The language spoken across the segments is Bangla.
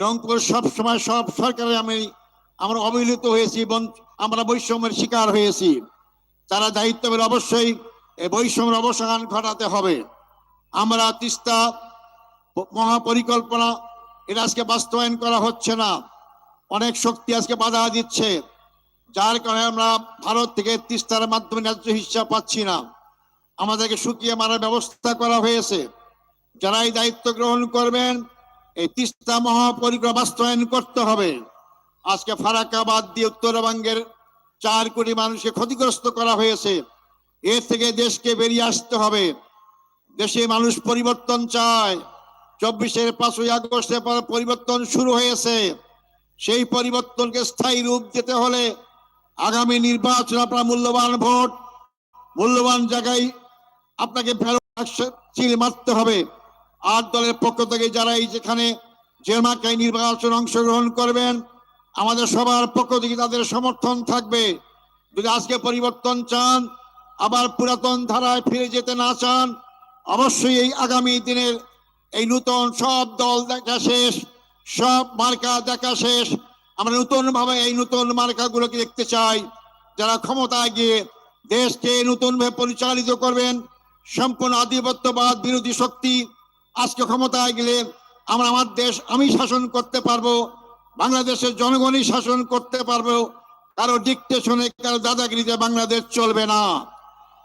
রংপুর সব সময় সব সরকারে আমি, আমরা অবহেলিত হয়েছি আমরা বৈষম্যের শিকার হয়েছি। তারা দায়িত্ব অবশ্যই বৈষম্যের অবসান ঘটাতে হবে। আমরা তিস্তা মহাপরিকল্পনা, এটা আজকে বাস্তবায়ন করা হচ্ছে না। অনেক শক্তি আজকে বাধা দিচ্ছে। যার কারণে আমরা ভারত থেকে তিস্তার মাধ্যমে ন্যায্য হিসাব পাচ্ছি না। আমাদেরকে শুকিয়ে মারার ব্যবস্থা করা হয়েছে। যারা এই দায়িত্ব গ্রহণ করবেন এই তিস্তা মহাপরিকল্পনা বাস্তবায়ন করতে হবে। আজকে ফারাক্কাবাদ দিয়ে উত্তরবঙ্গের চার কোটি মানুষকে ক্ষতিগ্রস্ত করা হয়েছে। এর থেকে দেশকে বেরিয়ে আসতে হবে। দেশে মানুষ পরিবর্তন চায়। চব্বিশের পাঁচই আগস্টের পর পরিবর্তন শুরু হয়েছে। সেই পরিবর্তনকে স্থায়ী রূপ দিতে হলে আগামী নির্বাচন আপনার মূল্যবান ভোট, মূল্যবান জায়গায় আপনাকে ফেরত চিল মারতে হবে। আট দলের পক্ষ থেকে যারা এই যেখানে জেমাকাই নির্বাচন অংশগ্রহণ করবেন, আমাদের সবার পক্ষ থেকে তাদের সমর্থন থাকবে। যদি আজকে পরিবর্তন চান, আবার পুরাতন ধারায় ফিরে যেতে না চান, অবশ্যই এই আগামী দিনের এই নূতন সব দল দেখা শেষ, সব মার্কা দেখা শেষ। আমরা নতুন ভাবে এই নতুন মার্কাগুলোকে দেখতে চাই। যারা ক্ষমতায় গিয়ে দেশকে নতুন ভাবে পরিচালিত করবেন, সম্পূর্ণ আধিপত্যবাদ বিরোধী শক্তি আজকে ক্ষমতায় গেলে আমরা আমার দেশ আমি শাসন করতে পারব, বাংলাদেশের জনগণই শাসন করতে পারব, কারও ডিকটেশনে কারও দাদাগিরিতে বাংলাদেশ চলবে না।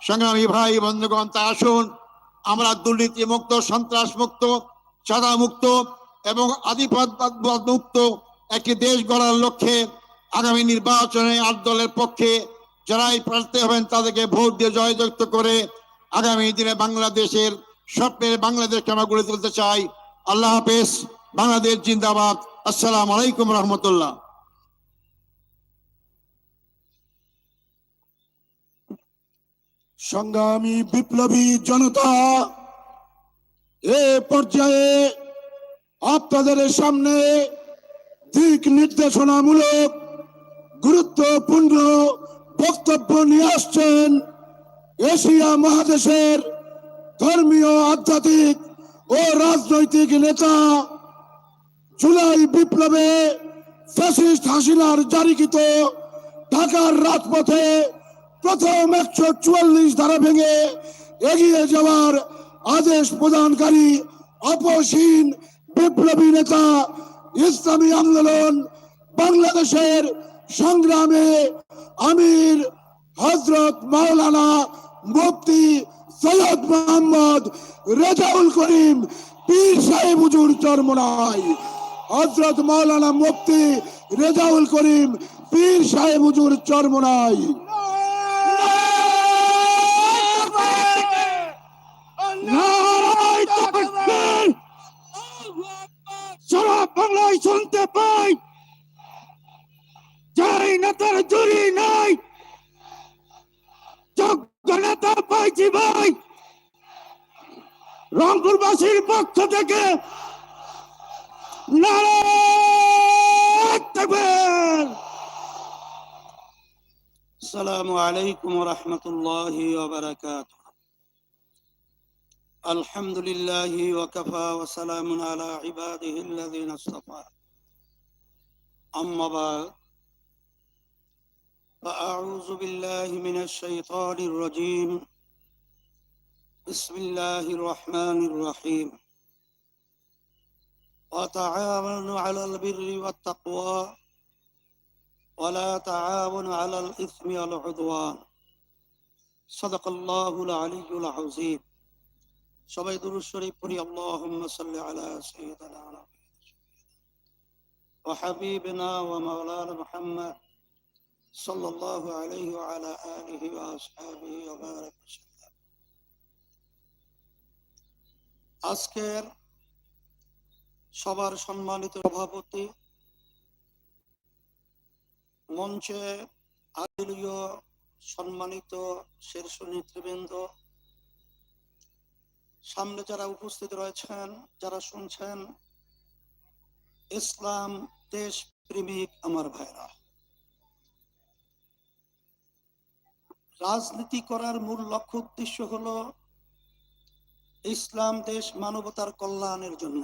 সংগ্রামী ভাই, বন্ধুগণ, তা আসুন, আমরা দুর্নীতি মুক্ত, সন্ত্রাস মুক্ত চাঁদা মুক্ত এবং আধিপত্যবাদ মুক্ত একটি দেশ গড়ার লক্ষ্যে আগামী নির্বাচনে আট দলের পক্ষে যারাই প্রার্থী হবেন তাদেরকে ভোট দিয়ে জয়যুক্ত করে আগামী দিনে বাংলাদেশের স্বপ্নের বাংলাদেশকে আমরা গড়ে তুলতে চাই। আল্লাহ হাফেজ, বাংলাদেশ জিন্দাবাদ। আসসালাম আলাইকুম রহমতুল্লাহ। সংগ্রামী বিপ্লবী জনতা, এ পর্যায়ে আপনাদের সামনে দিক নির্দেশনামূলক গুরুত্বপূর্ণ বক্তব্য নিয়ে আসছেন এশিয়া মহাদেশের ধর্মীয়, আধ্যাত্মিক ও রাজনৈতিক নেতা জুলাই বিপ্লবে ফ্যাসিস্ট হাসিনার জারিকৃত ঢাকার রাজপথে প্রথম একশো চুয়াল্লিশ ধারা ভেঙে এগিয়ে যাওয়ার আদেশ প্রদানকারী অপসীন বিপ্লবী নেতা ইসলামী আন্দোলন বাংলাদেশের সংগ্রামে আমির হজরত মাওলানা মুফতি সৈয়দ মোহাম্মদ রেজাউল করিম, পীর সাহেব হুজুর চরমনায় হজরত মাওলানা মুফতি রেজাউল করিম, পীর সাহেব হুজুর চরমনায় সারা বাংলায় শুনতে পাই। নেতার জুরি নাই রংপুরবাসীর পক্ষ থেকে নারায় তাকবীর! السلام عليكم ورحمة الله وبركاته الحمد لله وكفى وسلام على عباده الذين اصطفى أما بعد فأعوذ بالله من الشيطان الرجيم بسم الله الرحمن الرحيم وتعاونوا على البر والتقوى ولا تعاون على الإثم والعدوان صدق الله العلي العظيم সবাই দুরুদ শরীফ পড়ি আল্লাহুম্মা সাল্লি আলা সাইয়্যিদিনা ওয়া হাবিবিনা ওয়া মাওলানা মুহাম্মদ সাল্লাল্লাহু আলাইহি ওয়া আলা আলিহি ওয়া আসহাবিহি ওয়া বারাক আজকের সবার সম্মানিত সভাপতি মঞ্চে আদলীয় সম্মানিত শীর্ষ নেতৃবৃন্দ, সামনে যারা উপস্থিত রয়েছেন, যারা শুনছেন, ইসলাম দেশ প্রেমিক আমার ভাইরা। রাজনীতি করার মূল লক্ষ্য উদ্দেশ্য হলো ইসলাম দেশ মানবতার কল্যাণের জন্য।